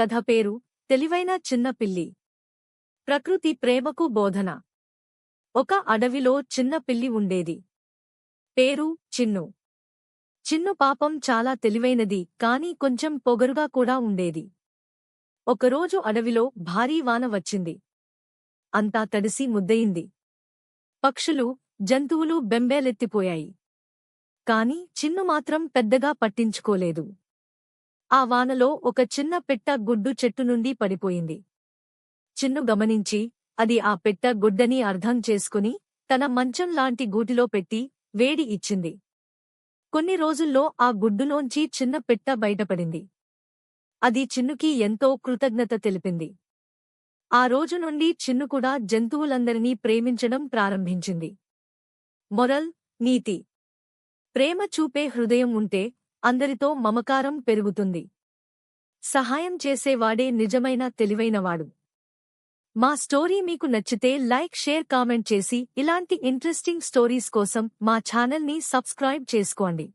కథ పేరు తెలివైన చిన్న పిల్లి. ప్రకృతి ప్రేమకు బోధన. ఒక అడవిలో చిన్న పిల్లి ఉండేది. పేరు చిన్ను. చిన్ను పాపం చాలా తెలివైనది కాని కొంచెం పొగరుగా కూడా ఉండేది. ఒకరోజు అడవిలో భారీ వాన వచ్చింది. అంతా తడిసి ముద్దయింది. పక్షులు జంతువులు బెంబేలెత్తిపోయాయి. కాని చిన్ను మాత్రం పెద్దగా పట్టించుకోలేదు. ఆ వానలో ఒక చిన్న పెట్ట గుడ్డు చెట్టు నుండి పడిపోయింది. చిన్ను గమనించి అది ఆ పెట్ట గుడ్డని అర్థం చేసుకుని తన మంచం లాంటి గూటిలో పెట్టి వేడి ఇచ్చింది. కొన్ని రోజుల్లో ఆ గుడ్డులోంచి చిన్న పెట్ట బయటపడింది. అది చిన్నుకి ఎంతో కృతజ్ఞత తెలిపింది. ఆ రోజు నుండి చిన్ను కూడా జంతువులందరినీ ప్రేమించడం ప్రారంభించింది. మొరల్ నీతి. ప్రేమ చూపే హృదయం ఉంటే అందరితో మమకారం పెరుగుతుంది. సహాయం చేసేవాడే నిజమైన తెలివైనవాడు. మా స్టోరీ మీకు నచ్చితే లైక్ షేర్ కామెంట్ చేసి ఇలాంటి ఇంట్రెస్టింగ్ స్టోరీస్ కోసం మా ఛానల్ని సబ్స్క్రైబ్ చేసుకోండి.